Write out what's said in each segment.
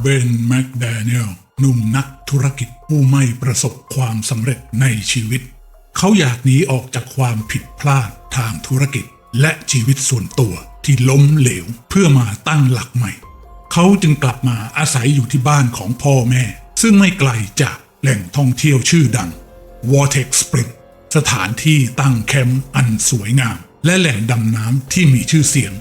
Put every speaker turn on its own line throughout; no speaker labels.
เบนแมคแดเนียลหนุ่มนักธุรกิจผู้ไม่ประสบความสำเร็จในชีวิต เขาอยากหนีออกจากความผิดพลาดทางธุรกิจ และชีวิตส่วนตัวที่ล้มเหลวเพื่อมาตั้งหลักใหม่ เขาจึงกลับมาอาศัยอยู่ที่บ้านของพ่อแม่ ซึ่งไม่ไกลจากแหล่งท่องเที่ยวชื่อดัง Vortex Spring สถานที่ตั้งแคมป์อันสวยงาม และแหล่งดำน้ำที่มีชื่อเสียง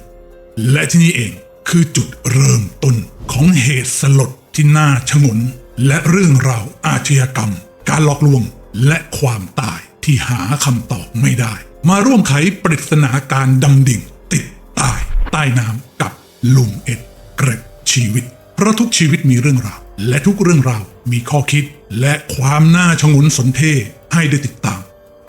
และที่นี่เองคือจุดเริ่มต้น ของเหตุสลดที่น่าชงน และเรื่องราวอาชญากรรม การหลอกลวงและความตายที่หาคำตอบไม่ได้ มาร่วมไขปริศนาการดำดิ่ง ติดตายใต้น้ำกับลุงเอ็ดเกร็ดชีวิต เพราะทุกชีวิตมีเรื่องราว และทุกเรื่องราวมีข้อคิด และความน่าชงนสนเท่ให้ได้ติดตาม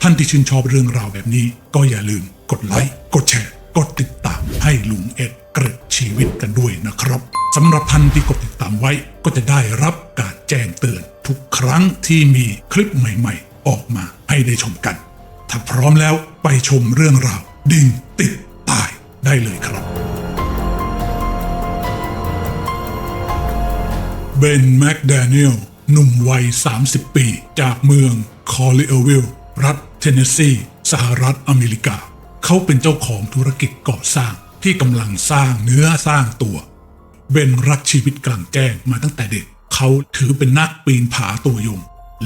ท่านที่ชื่นชอบเรื่องราวแบบนี้ ก็อย่าลืมกดไลค์กดแชร์ กดติดตามให้ลุงเอ็ดเกร็ดชีวิตกันด้วยนะครับ สำหรับท่านที่กดติดตามไว้ก็จะได้รับการแจ้งเตือน ทุกครั้งที่มีคลิปใหม่ๆ ออกมาให้ได้ชมกัน ถ้าพร้อมแล้วไปชมเรื่องราว ดิ่งติดตายได้เลยครับ เบนแมคแดเนียลหนุ่มวัย 30 ปี จากเมืองคอลิเออร์วิลล์รัฐเทนเนสซี สหรัฐอเมริกา เขาเป็นเจ้าของธุรกิจก่อสร้างที่กำลังสร้างเนื้อสร้างตัว เบนรักชีวิตกลางแจ้งมาตั้งแต่เด็ก เขาถือเป็นนักปีนผาตัวยง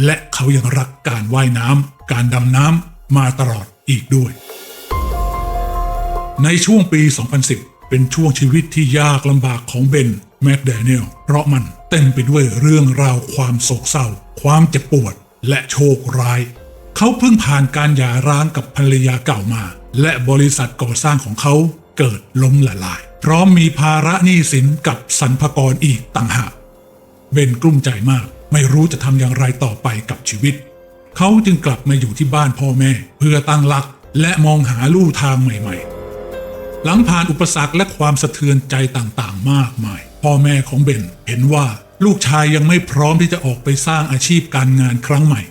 และเขายังรักการว่ายน้ำการดำน้ำมาตลอดอีกด้วย ในช่วงปี 2010 เป็นช่วงชีวิตที่ยากลำบากของเบนแมคแดเนียลเพราะมันเต็มไปด้วยเรื่องราวความโศกเศร้า ความเจ็บปวด และโชคร้าย เขาเพิ่งผ่านการหย่าร้างกับภรรยาเก่ามา และบริษัทก่อสร้างของเขาเกิดล้มละลาย พร้อมมีภาระหนี้สินกับสรรพกรอีกต่างหากเบนกลุ้มใจมากไม่รู้จะทำอย่างไรต่อไปกับชีวิต เขาจึงกลับมาอยู่ที่บ้านพ่อแม่ เพื่อตั้งหลักและมองหาลู่ทางใหม่ ๆ หลังผ่านอุปสรรคและความสะเทือนใจต่างๆ มากมาย พ่อแม่ของเบนเห็นว่าลูกชายยังไม่พร้อมที่จะออกไปสร้างอาชีพการงานครั้งใหม่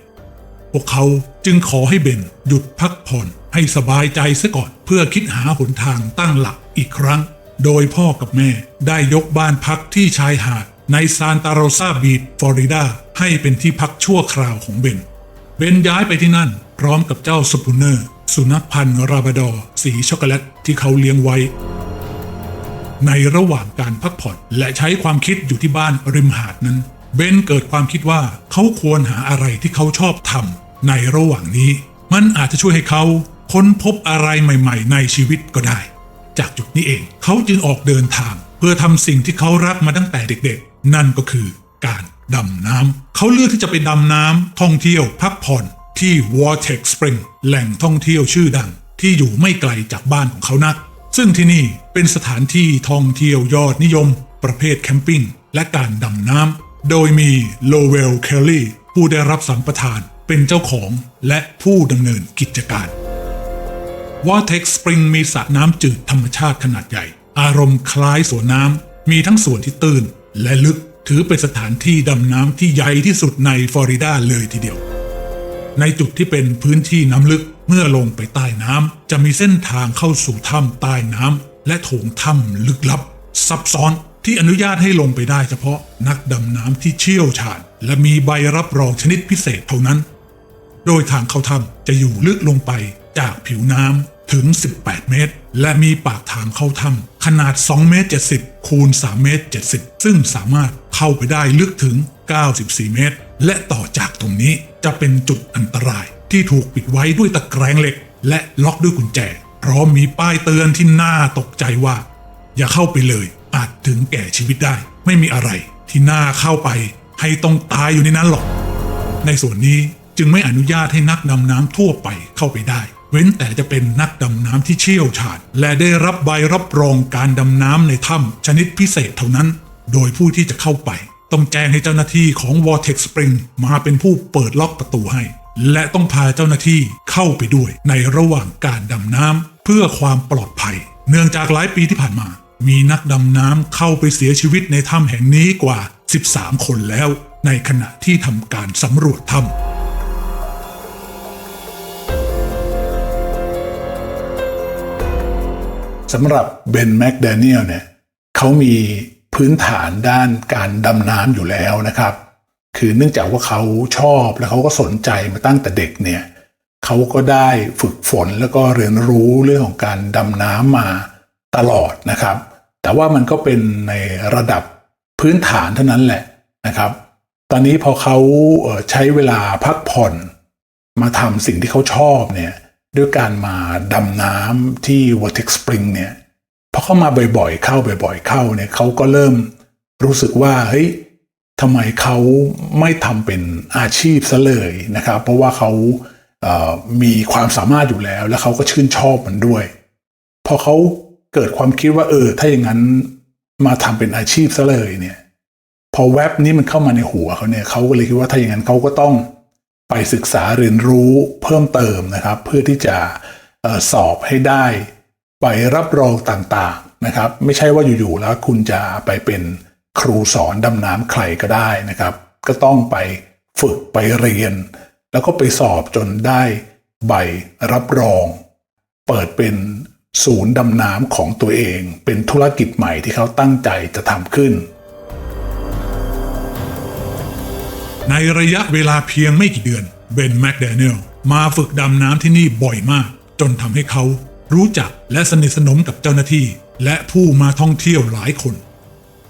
พวกเขาจึงขอให้เบนหยุดพักผ่อนให้สบายใจซะก่อนเพื่อคิดหาหนทางตั้งหลักอีกครั้ง โดยพ่อกับแม่ได้ยกบ้านพักที่ชายหาดในซานตาโรซาบีชฟลอริดา ให้เป็นที่พักชั่วคราวของเบน เบนย้ายไปที่นั่น พร้อมกับเจ้าสปูเนอร์ สุนัขพันธุ์ราบราดอร์ สีช็อกโกแลตที่เขาเลี้ยงไว้ ในระหว่างการพักผ่อนและใช้ความคิดอยู่ที่บ้านริมหาดนั้น เบนเกิดความคิดว่าเขาควรหาอะไรที่เขาชอบทำในระหว่างนี้ มันอาจจะช่วยให้เขาค้นพบอะไรใหม่ ๆ ในชีวิตก็ได้ จากจุดนี้เอง เขาจึงออกเดินทาง เพื่อทำสิ่งที่เขารักมาตั้งแต่เด็กๆ นั่นก็คือการดำน้ำ เขาเลือกที่จะไปดำน้ำท่องเที่ยวพักผ่อนที่ Vortex Spring แหล่งท่องเที่ยวชื่อดัง ที่อยู่ไม่ไกลจากบ้านของเขานัก ซึ่งที่นี่เป็นสถานที่ท่องเที่ยวยอดนิยม ประเภทแคมปิ้งและการดำน้ำ โดยมีโลเวล เคลลี่ผู้ได้รับสัมปทานเป็นเจ้าของและผู้ดำเนินกิจการ วอเท็กสปริงมีสระน้ำจืดธรรมชาติขนาดใหญ่ อารมณ์คล้ายสวนน้ำ มีทั้งส่วนที่ตื้น และลึกถือเป็นสถานที่ดำน้ำที่ใหญ่ที่สุดในฟลอริดาเลยทีเดียว ในจุดที่เป็นพื้นที่น้ำลึกเมื่อลงไปใต้น้ำจะมีเส้นทางเข้าสู่ถ้ำใต้น้ำและโถงถ้ำลึกลับ ซับซ้อนที่อนุญาตให้ลงไปได้เฉพาะนักดำน้ำที่เชี่ยวชาญ และมีใบรับรองชนิดพิเศษเท่านั้น โดยทางเข้าถ้ำจะอยู่ลึกลงไป จากผิวน้ำถึง 18 เมตร และมีปากทางเข้าถ้ำขนาด 2 เมตร 70 คูณ 3 เมตร 70 ซึ่งสามารถเข้าไปได้ลึกถึง 94 เมตร และต่อจากตรงนี้จะเป็นจุดอันตรายที่ถูกปิดไว้ด้วยตะแกรงเหล็ก และล็อกด้วยกุญแจ พร้อมมีป้ายเตือนที่น่าตกใจว่า อย่าเข้าไปเลย อาจถึงแก่ชีวิตได้ ไม่มีอะไรที่น่าเข้าไป ให้ต้องตายอยู่ในนั้นหรอก ในส่วนนี้จึงไม่อนุญาตให้นักดำน้ำทั่วไปเข้าไปได้ เว้นแต่จะเป็นนักดำน้ำที่เชี่ยวชาญ และได้รับใบรับรองการดำน้ำในถ้ำชนิดพิเศษเท่านั้น โดยผู้ที่จะเข้าไป ต้องแจ้งให้เจ้าหน้าที่ของ Vortex Spring มาเป็นผู้เปิดล็อกประตูให้ และต้องพาเจ้าหน้าที่เข้าไปด้วยในระหว่างการดำน้ำเพื่อความปลอดภัย เนื่องจากหลายปีที่ผ่านมา มีนักดำน้ำเข้าไปเสียชีวิตในถ้ำแห่งนี้กว่า 13 คนแล้ว ในขณะที่ทำการสำรวจถ้ำ
สำหรับเบนแมคแดเนียลเนี่ยเขามีพื้นฐานด้านการดำน้ำอยู่แล้วนะครับ คือเนื่องจากว่าเขาชอบและเขาก็สนใจมาตั้งแต่เด็กเนี่ยเขาก็ได้ฝึกฝนแล้วก็เรียนรู้เรื่องของการดำน้ำมาตลอดนะครับ แต่ว่ามันก็เป็นในระดับพื้นฐานเท่านั้นแหละนะครับ ตอนนี้พอเขาใช้เวลาพักผ่อนมาทำสิ่งที่เขาชอบเนี่ย ด้วยการมาดำน้ำที่ Vortex Spring เนี่ยพอเข้ามาบ่อยๆ เข้าบ่อย ๆ เข้าเนี่ยเขาก็เริ่มรู้สึกว่าเฮ้ยทำไมเขาไม่ทำเป็นอาชีพซะเลยนะครับ เพราะว่าเขาเอ่อมีความสามารถอยู่แล้ว แล้วเขาก็ชื่นชอบมันด้วย พอเขาเกิดความคิดว่าเออ ถ้าอย่างนั้นมาทำเป็นอาชีพซะเลยเนี่ย พอแว็บนี้มันเข้ามาในหัวเขาเนี่ยเขาก็เลยคิดว่าถ้าอย่างนั้นเขาก็ต้อง ไปศึกษาเรียนรู้เพิ่มเติมนะครับ เพื่อที่จะสอบให้ได้ใบรับรองต่างๆนะครับ ไม่ใช่ว่าอยู่ๆแล้วคุณจะไปเป็นครูสอนดำน้ำใครก็ได้นะครับ ก็ต้องไปฝึกไปเรียน แล้วก็ไปสอบจนได้ใบรับรอง เปิดเป็นศูนย์ดำน้ำของตัวเอง เป็นธุรกิจใหม่ที่เขาตั้งใจจะทำขึ้น
ในระยะเวลาเพียงไม่กี่เดือนเบนแมคแดเนลมาฝึกดำน้ำที่นี่บ่อยมาก จนทำให้เขารู้จักและสนิทสนมกับเจ้าหน้าที่ และผู้มาท่องเที่ยวหลายคน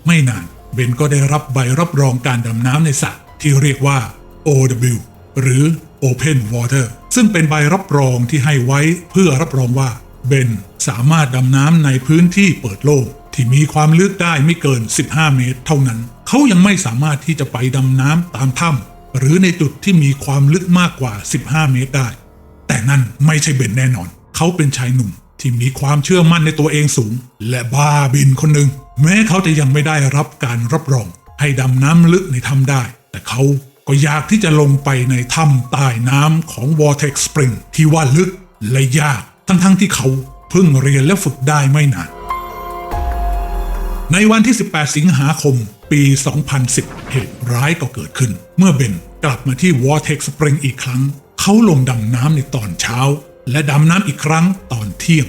ไม่นานเบนก็ได้รับใบรับรองการดำน้ำในสระที่เรียกว่า OW หรือ Open Water ซึ่งเป็นใบรับรองที่ให้ไว้เพื่อรับรองว่าเบนสามารถดำน้ำในพื้นที่เปิดโล่ง ที่มีความลึกได้ไม่เกิน 15 เมตร เท่านั้น เขายังไม่สามารถที่จะไปดำน้ำตามถ้ำหรือในจุดที่มีความลึกมากกว่า 15 เมตรได้ แต่นั่นไม่ใช่เบนแน่นอน เขาเป็นชายหนุ่มที่มีความเชื่อมั่นในตัวเองสูง และบ้าบินคนหนึ่งแม้เขาจะยังไม่ได้รับการรับรอง ให้ดำน้ำลึกในถ้ำได้ แต่เขาก็อยากที่จะลงไปในถ้ำใต้น้ำของ Vortex Spring ที่ว่าลึกและยากทั้งๆที่เขาเพิ่งเรียนและฝึกได้ไม่นาน ในวันที่ 18 สิงหาคม ปี 2010 เหตุร้ายก็เกิดขึ้น เมื่อเบนกลับมาที่ Vortex Spring อีกครั้ง เขาลงดำน้ำในตอนเช้า และดำน้ำอีกครั้งตอนเที่ยง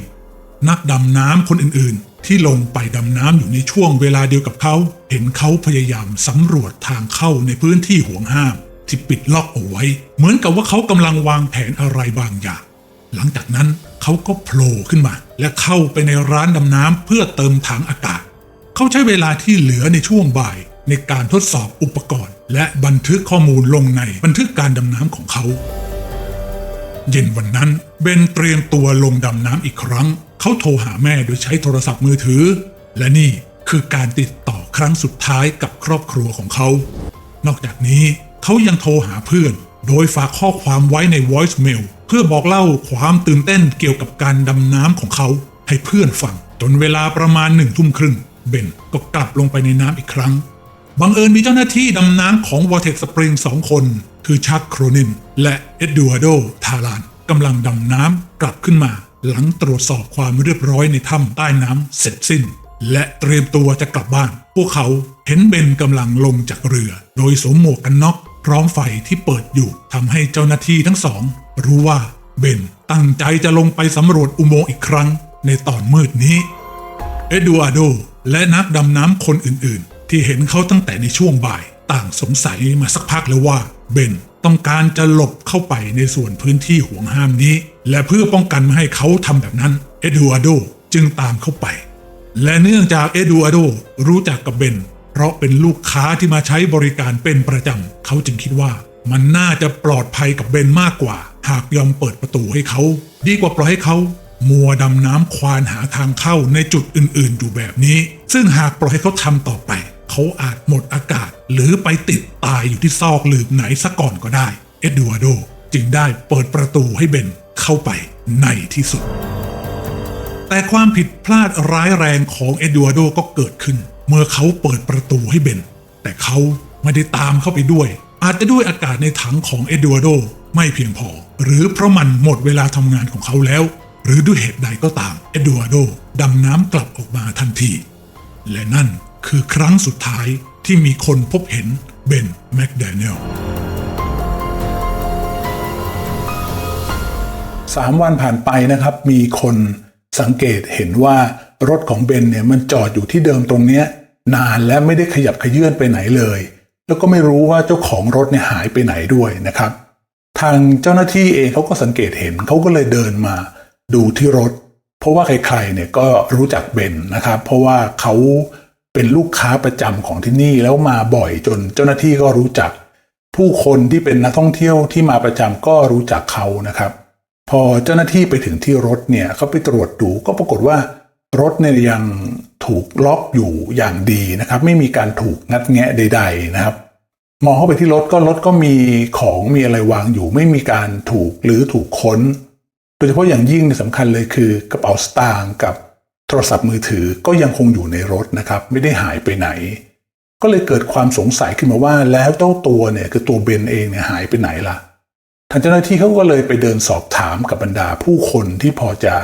นักดำน้ำคนอื่นๆ ที่ลงไปดำน้ำอยู่ในช่วงเวลาเดียวกับเขา เห็นเขาพยายามสำรวจทางเข้าในพื้นที่ห่วงห้าม ที่ปิดล็อกเอาไว้ เหมือนกับว่าเขากำลังวางแผนอะไรบางอย่าง หลังจากนั้นเขาก็โผล่ขึ้นมา และเข้าไปในร้านดำน้ำเพื่อเติมถังอากาศ เขาใช้เวลาที่เหลือในช่วงบ่าย ในการทดสอบอุปกรณ์ และบันทึกข้อมูลลงในบันทึกการดำน้ำของเขา เย็นวันนั้นเบนเตรียมตัวลงดำน้ำอีกครั้ง เขาโทรหาแม่โดยใช้โทรศัพท์มือถือ และนี่คือการติดต่อครั้งสุดท้ายกับครอบครัวของเขา นอกจากนี้เขายังโทรหาเพื่อน โดยฝากข้อความไว้ใน voicemail เพื่อบอกเล่าความตื่นเต้นเกี่ยวกับการดำน้ำของเขา ให้เพื่อนฟังจนเวลาประมาณหนึ่งทุ่มครึ่ง เบนก็กลับลงไปในน้ำอีกครั้ง บังเอิญมีเจ้าหน้าที่ดำน้ำของ Vortex Spring สองคน คือชักโครนิน และเอ็ดดูอาโดทารานกำลังดำน้ำกลับขึ้นมา หลังตรวจสอบความเรียบร้อยในถ้ำใต้น้ำเสร็จสิ้น และเตรียมตัวจะกลับบ้าน พวกเขาเห็นเบนกำลังลงจากเรือ โดยสวมหมวกกันน็อกพร้อมไฟที่เปิดอยู่ทำให้เจ้าหน้าที่ทั้งสอง รู้ว่าเบนตั้งใจจะลงไปสำรวจอุโมงค์อีกครั้ง ในตอนมืดนี้ เอ็ดดูอาโด และนักดำน้ำคนอื่นๆ ที่เห็นเขาตั้งแต่ในช่วงบ่าย ต่างสงสัยมาสักพักแล้วว่าเบนต้องการจะหลบเข้าไปในส่วนพื้นที่ห่วงห้ามนี้ และเพื่อป้องกันไม่ให้เขาทำแบบนั้น เอ็ดูอาร์โดจึงตามเข้าไป และเนื่องจากเอ็ดดูอาร์โดรู้จักกับเบนเพราะเป็นลูกค้าที่มาใช้บริการเป็นประจำเขาจึงคิดว่ามันน่าจะปลอดภัยกับเบนมากกว่า หากยอมเปิดประตูให้เขา ดีกว่าปล่อยให้เขา มัวดำน้ำควานหาทางเข้าในจุดอื่นๆ อยู่แบบนี้ ซึ่งหากปล่อยให้เขาทำต่อไป เขาอาจหมดอากาศ หรือไปติดตายอยู่ที่ซอกหลืบไหนซะก่อนก็ได้ เอ็ดดูอาร์โดจึงได้เปิดประตูให้เบนเข้าไปในที่สุด แต่ความผิดพลาดร้ายแรงของเอ็ดดูอาร์โดก็เกิดขึ้น เมื่อเขาเปิดประตูให้เบน แต่เขาไม่ได้ตามเข้าไปด้วย อาจจะด้วยอากาศในถังของเอ็ดดูอาร์โดไม่เพียงพอ หรือเพราะมันหมดเวลาทำงานของเขาแล้ว หรือด้วยเหตุใดก็ตาม เอ็ดดูอาร์โดดำน้ำกลับออกมาทันที และนั่นคือครั้งสุดท้ายที่มีคนพบเห็นเบนแมคแดเนล
สามวันผ่านไปนะครับ มีคนสังเกตเห็นว่ารถของเบนเนี่ยมันจอดอยู่ที่เดิมตรงเนี้ยนานและไม่ได้ขยับขยื่นไปไหนเลย แล้วก็ไม่รู้ว่าเจ้าของรถเนี่ยหายไปไหนด้วยนะครับ ทางเจ้าหน้าที่เองเขาก็สังเกตเห็นเขาก็เลยเดินมา ดูที่รถ เพราะว่าใครๆเนี่ยก็รู้จักเบนนะครับ เพราะว่าเขาเป็นลูกค้าประจำของที่นี่แล้วมาบ่อยจนเจ้าหน้าที่ก็รู้จัก ผู้คนที่เป็นนักท่องเที่ยวที่มาประจำก็รู้จักเขานะครับ พอเจ้าหน้าที่ไปถึงที่รถเนี่ยเขาไปตรวจดูก็ปรากฏว่ารถเนี่ยยังถูกล็อกอยู่อย่างดีนะครับ ไม่มีการถูกงัดแงะใด ๆนะครับ มองเข้าไปที่รถก็รถก็มีของมีอะไรวางอยู่ ไม่มีการถูกหรือถูกค้น โดยเฉพาะอย่างยิ่งในสำคัญเลยคือกระเป๋าสตางค์กับโทรศัพท์มือถือก็ยังคงอยู่ในรถนะครับ ไม่ได้หายไปไหน ก็เลยเกิดความสงสัยขึ้นมาว่าแล้วเจ้าตัวเนี่ยคือตัวเบนเองเนี่ยหายไปไหนล่ะทางเจ้าหน้าที่เขาก็เลยไปเดินสอบถามกับบรรดาผู้คนที่พอจะ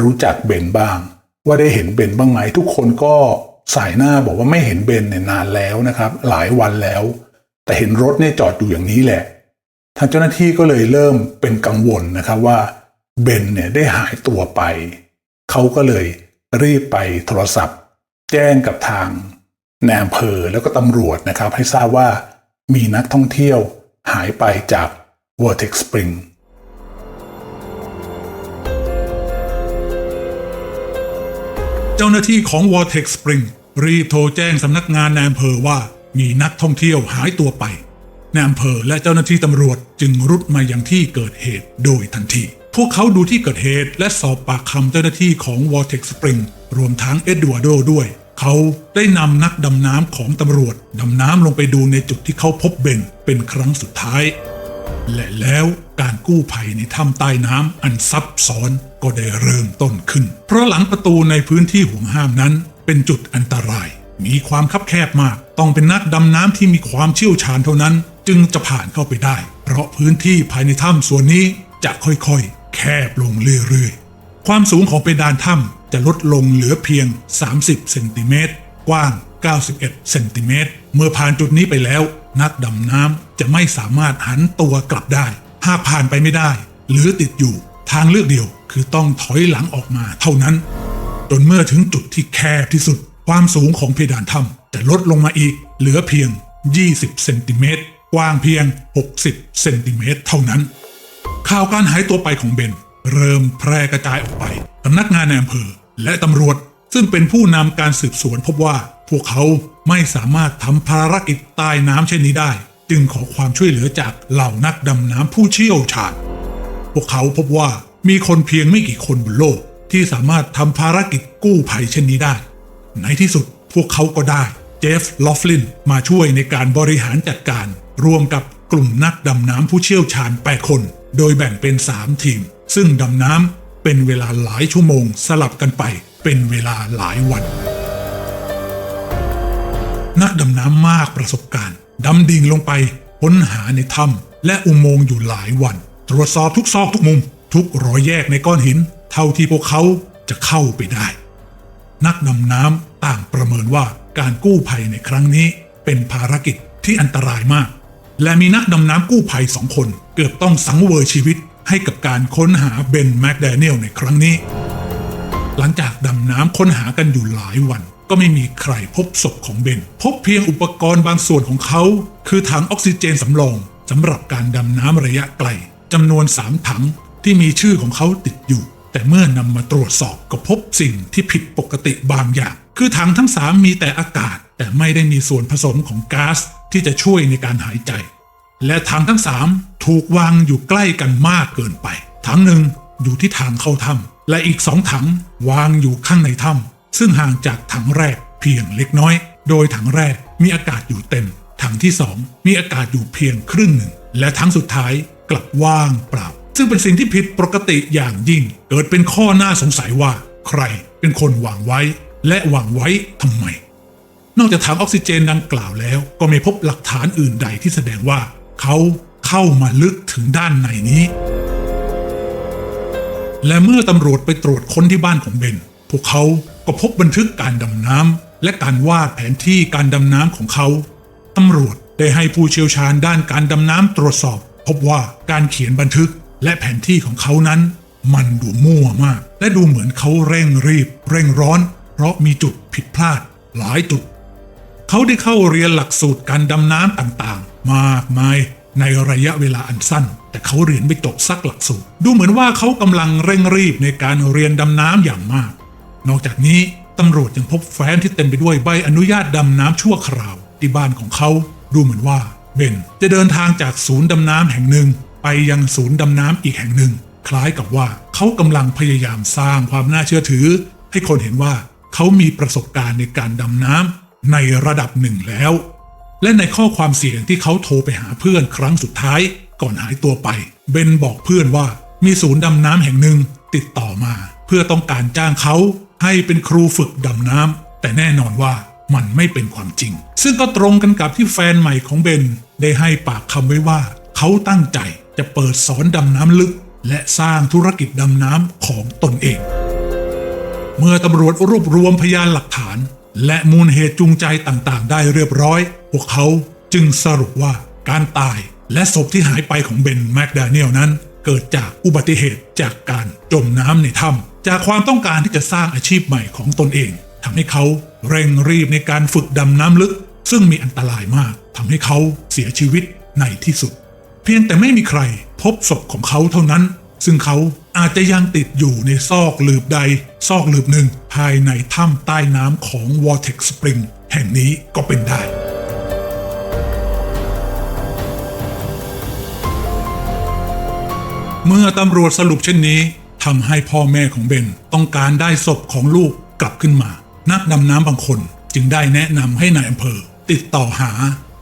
รู้จักเบนบ้าง ว่าได้เห็นเบนบ้างไหมทุกคนก็สายหน้าบอกว่าไม่เห็นเบนเนี่ยนานแล้วนะครับ หลายวันแล้ว แต่เห็นรถเนี่ยจอดอยู่อย่างนี้แหละ ทางเจ้าหน้าที่ก็เลยเริ่มเป็นกังวลนะครับว่า เบนเนี่ยได้หายตัวไป เขาก็เลยรีบไปโทรศัพท์ แจ้งกับทางนายอำเภอแล้วก็ตำรวจนะครับ ให้ทราบว่ามีนักท่องเที่ยวหายไปจาก Vortex Spring
เจ้าหน้าที่ของ Vortex Spring รีบโทรแจ้งสำนักงานในอำเภอว่ามีนักท่องเที่ยวหายตัวไปในอำเภอและเจ้าหน้าที่ตำรวจจึงรุดมายังที่เกิดเหตุโดยทันที พวกเขาดูที่เกิดเหตุและสอบปากคำเจ้าหน้าที่ของ Vortex Spring รวมทั้งเอ็ดวาร์โดด้วย เขาได้นำนักดำน้ำของตำรวจ ดำน้ำลงไปดูในจุดที่เขาพบเบนเป็นครั้งสุดท้าย และแล้วการกู้ภัยในถ้ำใต้น้ำอันซับซ้อนก็ได้เริ่มต้นขึ้น เพราะหลังประตูในพื้นที่ห่วงห้ามนั้น เป็นจุดอันตราย มีความคับแคบมาก ต้องเป็นนักดำน้ำที่มีความเชี่ยวชาญเท่านั้น จึงจะผ่านเข้าไปได้ เพราะพื้นที่ภายในถ้ำส่วนนี้จะค่อยๆ แคบลงเรื่อยๆ ความสูงของเพดานถ้ำจะลดลงเหลือเพียง 30 เซนติเมตร กว้าง 91 เซนติเมตร เมื่อผ่านจุดนี้ไปแล้ว นักดำน้ำจะไม่สามารถหันตัวกลับได้ หากผ่านไปไม่ได้ หรือติดอยู่ ทางเลือกเดียวคือต้องถอยหลังออกมาเท่านั้น จนเมื่อถึงจุดที่แคบที่สุด ความสูงของเพดานถ้ำจะลดลงมาอีก เหลือเพียง 20 เซนติเมตร กว้างเพียง 60 เซนติเมตรเท่านั้น ข่าวการหายตัวไปของเบน เริ่มแพร่กระจายออกไปสำนักงานในอำเภอและตำรวจ ซึ่งเป็นผู้นำการสืบสวนพบว่า พวกเขาไม่สามารถทำภารกิจใต้น้ำเช่นนี้ได้ จึงขอความช่วยเหลือจากเหล่านักดำน้ำผู้เชี่ยวชาญ พวกเขาพบว่ามีคนเพียงไม่กี่คนบนโลก ที่สามารถทำภารกิจกู้ภัยเช่นนี้ได้ ในที่สุดพวกเขาก็ได้เจฟลอฟลินมาช่วยในการบริหารจัดการร่วมกับกลุ่มนักดำน้ำผู้เชี่ยวชาญ 8 คน โดยแบ่งเป็น 3 ทีม ซึ่งดำน้ำเป็นเวลาหลายชั่วโมงสลับกันไปเป็นเวลาหลายวัน นักดำน้ำมากประสบการณ์ ดำดิ่งลงไปค้นหาในถ้ำและอุโมงค์อยู่หลายวัน ตรวจสอบทุกซอกทุกมุม ทุกรอยแยกในก้อนหิน เท่าที่พวกเขาจะเข้าไปได้ นักดำน้ำต่างประเมินว่าการกู้ภัยในครั้งนี้เป็นภารกิจที่อันตรายมาก และมีนักดำน้ำกู้ภัยสองคน เกือบต้องสังเวยชีวิตให้กับการค้นหาเบนแมคแดเนียลในครั้งนี้ หลังจากดำน้ำค้นหากันอยู่หลายวันก็ไม่มีใครพบศพของเบน พบเพียงอุปกรณ์บางส่วนของเขา คือถังออกซิเจนสำรองสำหรับการดำน้ำระยะไกลจำนวน 3 ถังที่มีชื่อของเขาติดอยู่ แต่เมื่อนำมาตรวจสอบก็พบสิ่งที่ผิดปกติบางอย่าง คือถังทั้ง 3 มีแต่อากาศ แต่ไม่ได้มีส่วนผสมของก๊าซ ที่จะช่วยในการหายใจ และถังทั้งสามถูกวางอยู่ใกล้กันมากเกินไป ถังหนึ่งอยู่ที่ทางเข้าถ้ำและอีกสองถังวางอยู่ข้างในถ้ำซึ่งห่างจากถังแรกเพียงเล็กน้อย โดยถังแรกมีอากาศอยู่เต็ม ถังที่สองมีอากาศอยู่เพียงครึ่งหนึ่ง และถังสุดท้ายกลับว่างเปล่า ซึ่งเป็นสิ่งที่ผิดปกติอย่างยิ่ง เกิดเป็นข้อน่าสงสัยว่า ใครเป็นคนวางไว้ และวางไว้ทำไม นอกจากถังออกซิเจนดังกล่าวแล้ว ก็ไม่พบหลักฐานอื่นใดที่แสดงว่า เขาเข้ามาลึกถึงด้านในนี้ และเมื่อตำรวจไปตรวจค้นที่บ้านของเบน พวกเขาก็พบบันทึกการดำน้ำและการวาดแผนที่การดำน้ำของเขา ตำรวจได้ให้ผู้เชี่ยวชาญด้านการดำน้ำตรวจสอบ พบว่าการเขียนบันทึกและแผนที่ของเขานั้น มันดูมั่วมาก และดูเหมือนเขาเร่งรีบ เร่งร้อน เพราะมีจุดผิดพลาด หลายจุด เขาได้เข้าเรียนหลักสูตรการดำน้ำต่างๆ มากมายในระยะเวลาอันสั้น แต่เขาเรียนไม่จบสักหลักสูตร ดูเหมือนว่าเขากำลังเร่งรีบในการเรียนดำน้ำอย่างมาก นอกจากนี้ตำรวจยังพบแฟ้มที่เต็มไปด้วยใบอนุญาตดำน้ำชั่วคราวที่บ้านของเขา ดูเหมือนว่าเบนจะเดินทางจากศูนย์ดำน้ำแห่งหนึ่ง ไปยังศูนย์ดำน้ำอีกแห่งหนึ่ง คล้ายกับว่าเขากำลังพยายามสร้างความน่าเชื่อถือ ให้คนเห็นว่าเขามีประสบการณ์ในการดำน้ำ ในระดับหนึ่งแล้ว และในข้อความเสียงที่เขาโทรไปหาเพื่อนครั้งสุดท้ายก่อนหายตัวไป เบนบอกเพื่อนว่ามีศูนย์ดำน้ำแห่งหนึ่งติดต่อมา เพื่อต้องการจ้างเขาให้เป็นครูฝึกดำน้ำแต่แน่นอนว่ามันไม่เป็นความจริง ซึ่งก็ตรงกันกับที่แฟนใหม่ของเบนได้ให้ปากคำไว้ว่า เขาตั้งใจจะเปิดสอนดำน้ำลึก และสร้างธุรกิจดำน้ำของตนเอง เมื่อตำรวจรวบรวมพยานหลักฐาน และมูลเหตุจูงใจต่างๆ ได้เรียบร้อย พวกเขาจึงสรุปว่าการตายและศพที่หายไปของเบนแมคดาเนียลนั้น เกิดจากอุบัติเหตุจากการจมน้ำในถ้ำจากความต้องการที่จะสร้างอาชีพใหม่ของตนเองทำให้เขาเร่งรีบในการฝึกดำน้ำลึก ซึ่งมีอันตรายมากทำให้เขาเสียชีวิตในที่สุด เพียงแต่ไม่มีใครพบศพของเขาเท่านั้น ซึ่งเขา อาจจะยังติดอยู่ในซอกหลืบใด ซอกหลืบหนึ่ง ภายในถ้ำใต้น้ำของ Vortex Spring แห่งนี้ก็เป็นได้เมื่อตำรวจสรุปเช่นนี้ทำให้พ่อแม่ของเบนต้องการได้ศพของลูกกลับขึ้นมา นักดำน้ำบางคนจึงได้แนะนำให้นายอำเภอ ติดต่อหา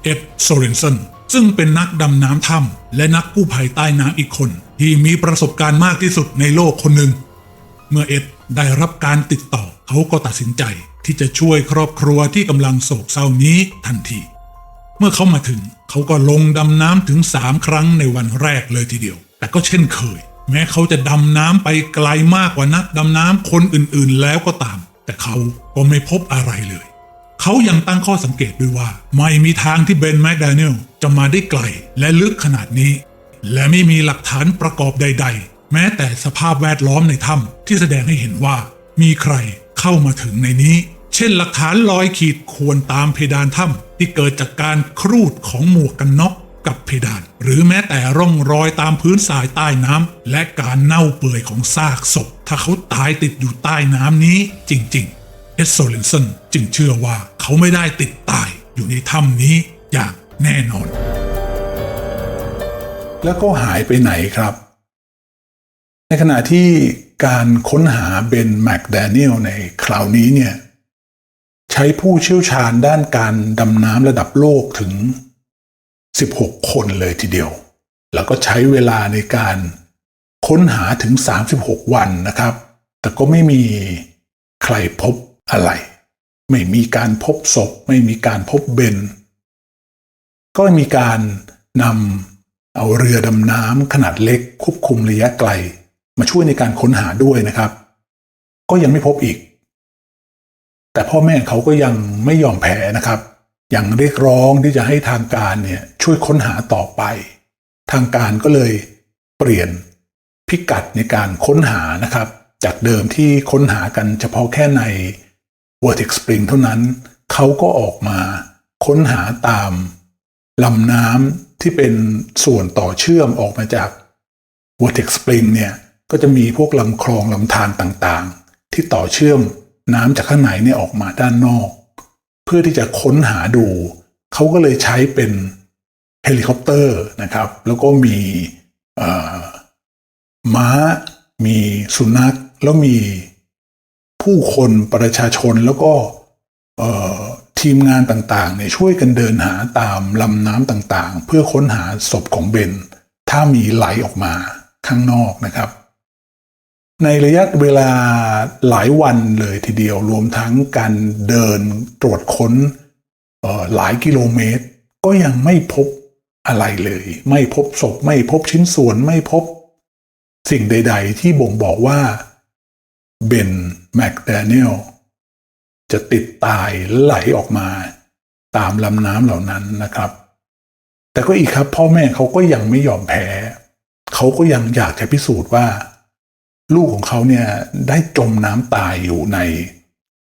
เอ็ดโซเรนสัน ซึ่งเป็นนักดำน้ำถ้ำและนักกู้ภัยใต้น้ำอีกคน ที่มีประสบการณ์มากที่สุดในโลกคนหนึ่ง เมื่อเอ็ดได้รับการติดต่อเขาก็ตัดสินใจที่จะช่วยครอบครัวที่กำลังโศกเศร้านี้ทันที เมื่อเขามาถึงเขาก็ลงดำน้ำถึงสามครั้งในวันแรกเลยทีเดียว แต่ก็เช่นเคย แม้เขาจะดำน้ำไปไกลมากกว่านักดำน้ำคนอื่นๆ แล้วก็ตาม แต่เขาก็ไม่พบอะไรเลย เขายังตั้งข้อสังเกตด้วยว่า ไม่มีทางที่เบนแมคดาเนียลจะมาได้ไกลและลึกขนาดนี้ และไม่มีหลักฐานประกอบใด ๆ แม้แต่สภาพแวดล้อมในถ้ำที่แสดงให้เห็นว่า มีใครเข้ามาถึงในนี้ เช่นหลักฐานรอยขีดข่วนตามเพดานถ้ำที่เกิดจากการครูดของหมวกกันน็อกกับเพดาน หรือแม้แต่ร่องรอยตามพื้นทรายใต้น้ำและการเน่าเปื่อยของซากศพ ถ้าเขาตายติดอยู่ใต้น้ำนี้จริง ๆ เอสโซลินสันจึงเชื่อว่าเขาไม่ได้ติดตายอยู่ในถ้ำนี้อย่างแน่นอน
แล้วก็หายไปไหนครับ ในขณะที่การค้นหาเบนแมคแดเนียลในคราวนี้เนี่ย ใช้ผู้เชี่ยวชาญด้านการดำน้ำระดับโลกถึง 16 คนเลยทีเดียว แล้วก็ใช้เวลาในการค้นหาถึง 36 วันนะครับ แต่ก็ไม่มีใครพบ อะไร ไม่มีการพบศพ ไม่มีการพบเบน ก็มีการนำเอาเรือดำน้ำขนาดเล็กควบคุมระยะไกล มาช่วยในการค้นหาด้วยนะครับ ก็ยังไม่พบอีก แต่พ่อแม่เขาก็ยังไม่ยอมแพ้นะครับยังเรียกร้องที่จะให้ทางการเนี่ยช่วยค้นหาต่อไป ทางการก็เลยเปลี่ยนพิกัดในการค้นหานะครับ จากเดิมที่ค้นหากันเฉพาะแค่ใน Vortex Spring เท่านั้น เขาก็ออกมาค้นหาตามลำน้ำที่เป็นส่วนต่อเชื่อมออกมาจาก Vortex Spring เนี่ยก็จะมีพวกลำคลองลำธารต่างๆ ที่ต่อเชื่อมน้ำจากข้างในเนี่ยออกมาด้านนอก เพื่อที่จะค้นหาดู เขาก็เลยใช้เป็นเฮลิคอปเตอร์นะครับ แล้วก็มีม้า มีสุนัข แล้วมี ผู้คนประชาชนแล้วก็ทีมงานต่างๆเนี่ยช่วยกันเดินหาตามลำน้ำต่างๆ เพื่อค้นหาศพของเบน ถ้ามีไหลออกมาข้างนอกนะครับ ในระยะเวลาหลายวันเลยทีเดียวรวมทั้งการเดินตรวจค้นหลายกิโลเมตร ก็ยังไม่พบอะไรเลย ไม่พบศพไม่พบชิ้นส่วนไม่พบสิ่งใด ๆ ที่บ่งบอกว่า เบนแมคแดเนียลจะติดตายไหลออกมาตามลำน้ำเหล่านั้นนะครับ แต่ก็อีกครับ พ่อแม่เขาก็ยังไม่ยอมแพ้ เขาก็ยังอยากจะพิสูจน์ว่า ลูกของเขาเนี่ยได้จมน้ำตายอยู่ใน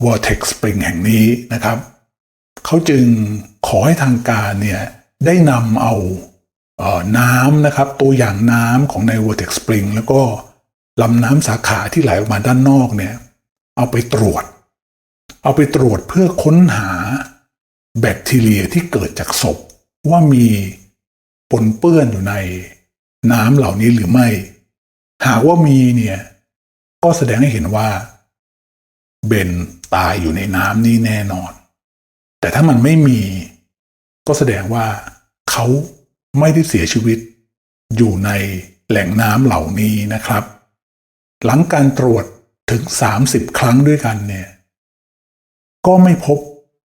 Vortex Spring แห่งนี้นะครับ เขาจึงขอให้ทางการเนี่ยได้นำเอาเออน้ำนะครับ ตัวอย่างน้ำของใน Vortex Spring แล้วก็ ลำน้ำสาขาที่ไหลออกมาด้านนอกเนี่ยเอาไปตรวจ เอาไปตรวจเพื่อค้นหาแบคทีเรียที่เกิดจากศพ ว่ามีปนเปื้อนอยู่ในน้ำเหล่านี้หรือไม่ หากว่ามีเนี่ยก็แสดงให้เห็นว่า เบนตายอยู่ในน้ำนี้แน่นอน แต่ถ้ามันไม่มี ก็แสดงว่าเขาไม่ได้เสียชีวิตอยู่ในแหล่งน้ำเหล่านี้นะครับ หลังการตรวจถึง 30 ครั้งด้วยกันเนี่ยก็ไม่พบ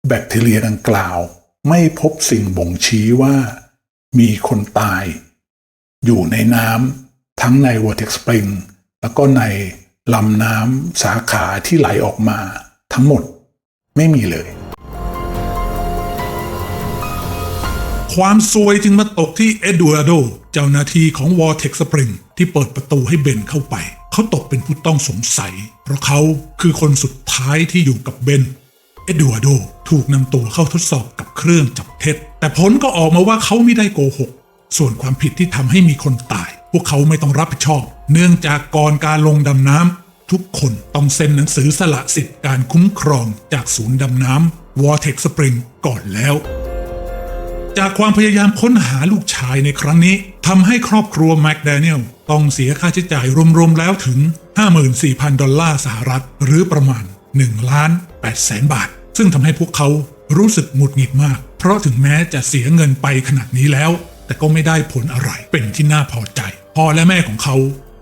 แบคทีเรียดังกล่าว ไม่พบสิ่งบ่งชี้ว่ามีคนตาย อยู่ในน้ำทั้งใน Vortex Spring แล้วก็ในลำน้ำสาขาที่ไหลออกมาทั้งหมดไม่มีเลย
ความซวยจึงมาตกที่เอ็ดดูอาร์โด เจ้าหน้าที่ของ Vortex Spring ที่เปิดประตูให้เบนเข้าไป เขาตกเป็นผู้ต้องสงสัย เพราะเขาคือคนสุดท้ายที่อยู่กับเบน เอ็ดดูอาร์โดถูกนำตัวเข้าทดสอบกับเครื่องจับเท็จ แต่ผลก็ออกมาว่าเขาไม่ได้โกหก ส่วนความผิดที่ทำให้มีคนตาย พวกเขาไม่ต้องรับผิดชอบ เนื่องจากก่อนการลงดำน้ำทุกคนต้องเซ็นหนังสือสละสิทธิ์การคุ้มครองจากศูนย์ดำน้ำ Vortex Spring ก่อนแล้ว จากความพยายามค้นหาลูกชายในครั้งนี้ทำให้ครอบครัวแมคแดเนียลต้องเสียค่าใช้จ่ายรวมๆแล้วถึง 54,000 ดอลลาร์สหรัฐ หรือประมาณ1ล้าน8แสนบาท ซึ่งทำให้พวกเขารู้สึกหงุดหงิดมาก เพราะถึงแม้จะเสียเงินไปขนาดนี้แล้ว แต่ก็ไม่ได้ผลอะไรเป็นที่น่าพอใจ พ่อและแม่ของเขา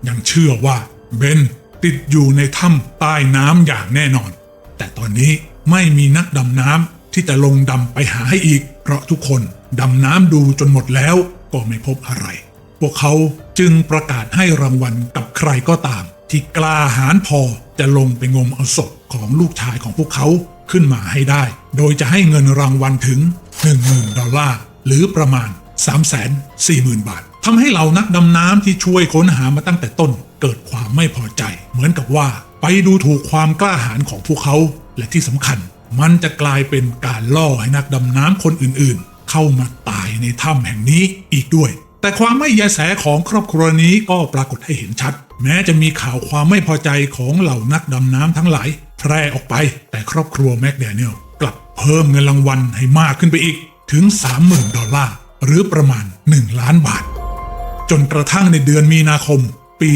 ยังเชื่อว่าเบนติดอยู่ในถ้ำใต้น้ำอย่างแน่นอน แต่ตอนนี้ไม่มีนักดำน้ำที่จะลงดำไปหาให้อีก เพราะทุกคน ดำน้ำดูจนหมดแล้วก็ไม่พบอะไร พวกเขาจึงประกาศให้รางวัลกับใครก็ตาม ที่กล้าหาญพอจะลงไปงมเอาศพของลูกชายของพวกเขาขึ้นมาให้ได้ โดยจะให้เงินรางวัลถึง 10,000 ดอลลาร์ หรือประมาณ 340,000 บาททำให้เหล่านักดำน้ำที่ช่วยค้นหามาตั้งแต่ต้นเกิดความไม่พอใจ เหมือนกับว่าไปดูถูกความกล้าหาญของพวกเขา และที่สำคัญ มันจะกลายเป็นการล่อให้นักดำน้ำคนอื่นๆ เข้ามาตายในถ้ำแห่งนี้อีกด้วย แต่ความไม่แยแสของครอบครัวนี้ก็ปรากฏให้เห็นชัด แม้จะมีข่าวความไม่พอใจของเหล่านักดำน้ำทั้งหลายแพร่ออกไป แต่ครอบครัวแม็กแดเนียลกลับเพิ่มเงินรางวัลให้มากขึ้นไปอีกถึง 30,000 ดอลลาร์ หรือประมาณ 1 ล้านบาท จนกระทั่งในเดือนมีนาคมปี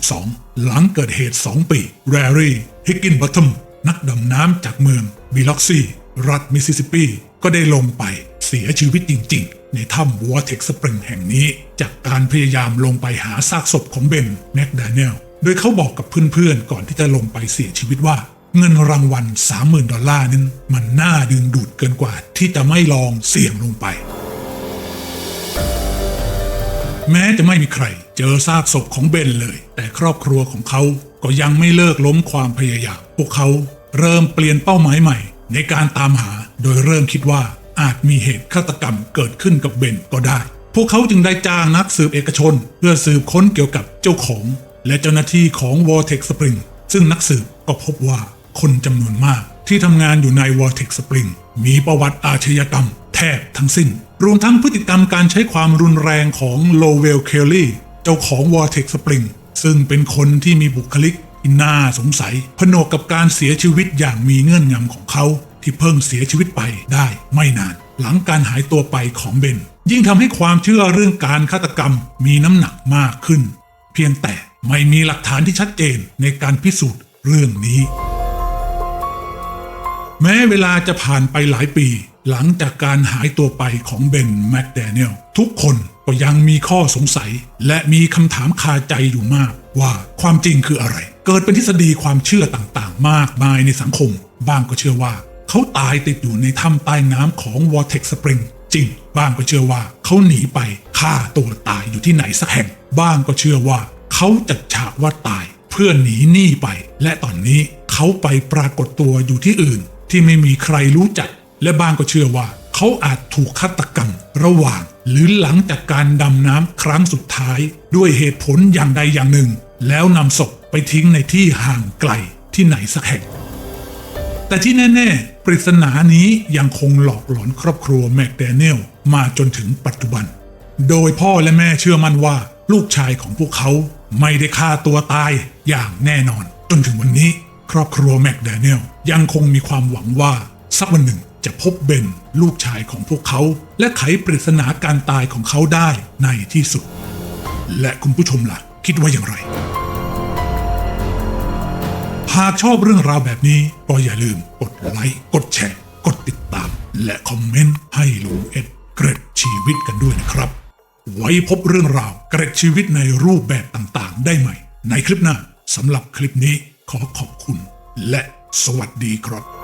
2012 หลังเกิดเหตุ 2 ปี แรรี่ฮิกกินบัตทมนักดำน้ำจากเมืองบิล็อกซีรัฐมิสซิสซิปปี ก็ได้ลงไป เสียชีวิตจริงๆ ในถ้ำวอเท็กสปริงแห่งนี้ จากการพยายามลงไปหาซากศพของเบนแมคดาเนลโดยเขาบอกกับเพื่อนๆ ก่อนที่จะลงไปเสียชีวิตว่า เงินรางวัล 30,000 ดอลลาร์นั้นมันน่าดึงดูดเกินกว่า ที่จะไม่ลองเสี่ยงลงไป แม้จะไม่มีใคร เจอซากศพของเบนเลย แต่ครอบครัวของเขาก็ยังไม่เลิกล้มความพยายาม พวกเขาเริ่มเปลี่ยนเป้าหมายใหม่ ในการตามหาโดยเริ่มคิดว่า อาจมีเหตุฆาตกรรมเกิดขึ้นกับเบนก็ได้ พวกเขาจึงได้จ้างนักสืบเอกชน เพื่อสืบค้นเกี่ยวกับเจ้าของ และเจ้าหน้าที่ของ Vortex Spring ซึ่งนักสืบก็พบว่าคนจำนวนมากที่ทำงานอยู่ใน Vortex Spring มีประวัติอาชญากรรมแทบทั้งสิ้น รวมทั้งพฤติกรรมการใช้ความรุนแรงของโลเวลเคลลี่เจ้าของ Vortex Spring ซึ่งเป็นคนที่มีบุคลิกที่น่าสงสัย ผนวกกับการเสียชีวิตอย่างมีเงื่อนงำของเขา ที่เพิ่งเสียชีวิตไปได้ไม่นาน หลังการหายตัวไปของเบน ยิ่งทำให้ความเชื่อเรื่องการฆาตกรรมมีน้ำหนักมากขึ้น เพียงแต่ไม่มีหลักฐานที่ชัดเจนในการพิสูจน์เรื่องนี้ แม้เวลาจะผ่านไปหลายปี หลังจากการหายตัวไปของเบนแมคแดเนียลทุกคนก็ยังมีข้อสงสัย และมีคำถามคาใจอยู่มากว่าความจริงคืออะไร เกิดเป็นทฤษฎีความเชื่อต่างๆ มากมายในสังคม บ้างก็เชื่อว่า เขาตายติดอยู่ในถ้ำใต้น้ำของ Vortex Spring จริง บ้างก็เชื่อว่าเขาหนีไปฆ่าตัวตายอยู่ที่ไหนสักแห่ง บ้างก็เชื่อว่าเขาจัดฉากว่าตายเพื่อหนีหนี้ไป และตอนนี้เขาไปปรากฏตัวอยู่ที่อื่น ที่ไม่มีใครรู้จัก และบางก็เชื่อว่าเขาอาจถูกฆาตกรรมระหว่าง หรือหลังจากการดำน้ำครั้งสุดท้าย ด้วยเหตุผลอย่างใดอย่างหนึ่ง แล้วนำศพไปทิ้งในที่ห่างไกลที่ไหนสักแห่ง แต่ที่แน่ๆ ปริศนานี้ยังคงหลอกหลอนครอบครัวแมคแดเนียลมาจนถึงปัจจุบัน โดยพ่อและแม่เชื่อมั่นว่า ลูกชายของพวกเขาไม่ได้ฆ่าตัวตายอย่างแน่นอน จนถึงวันนี้ ครอบครัวแมคแดเนียลยังคงมีความหวังว่า สักวันหนึ่งจะพบเบนลูกชายของพวกเขา และไขปริศนาการตายของเขาได้ในที่สุด และคุณผู้ชมล่ะ คิดว่าอย่างไร หากชอบเรื่องราวแบบนี้ ก็อย่าลืมกดไลค์ กดแชร์ กดติดตาม และคอมเมนต์ให้ลุงเอ็ดเกร็ดชีวิตกันด้วยนะครับ ไว้พบเรื่องราวเกร็ดชีวิตในรูปแบบต่างๆ ได้ใหม่ ในคลิปหน้าสำหรับคลิปนี้ขอขอบคุณ และสวัสดีครับ